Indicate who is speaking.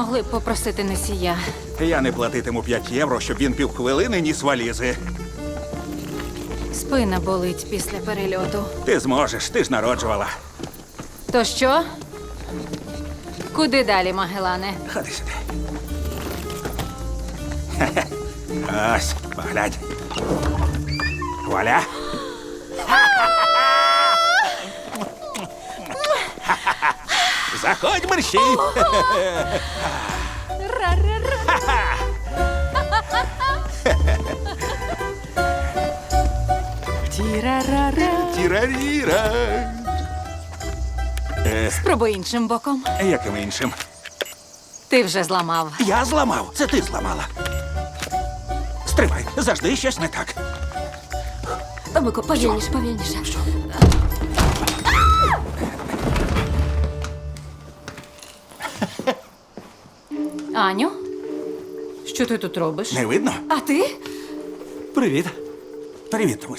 Speaker 1: Могли б попросити носія.
Speaker 2: Я не платитиму 5 євро, щоб він півхвилини ніс валізи.
Speaker 1: Спина болить після перельоту.
Speaker 2: Ти зможеш, ти ж народжувала.
Speaker 1: То що? Куди далі, Магелане?
Speaker 2: Ходи сюди. Хе-хе. Ось, поглянь. Вуаля. Заходь, мерщій.
Speaker 1: Ра-ра-ра. Ті-ра-ра-ра.
Speaker 2: Тіраріра. Е,
Speaker 1: Пробуй іншим боком.
Speaker 2: яким іншим?
Speaker 1: Ти вже зламав.
Speaker 2: Я зламав. Це ти зламала. Стривай, завжди щось не так.
Speaker 3: Томико, повільніше, повільніше.
Speaker 1: Аню? Що ти тут робиш?
Speaker 2: Не видно?
Speaker 3: А ти?
Speaker 2: Привіт. Привіт, Томусь.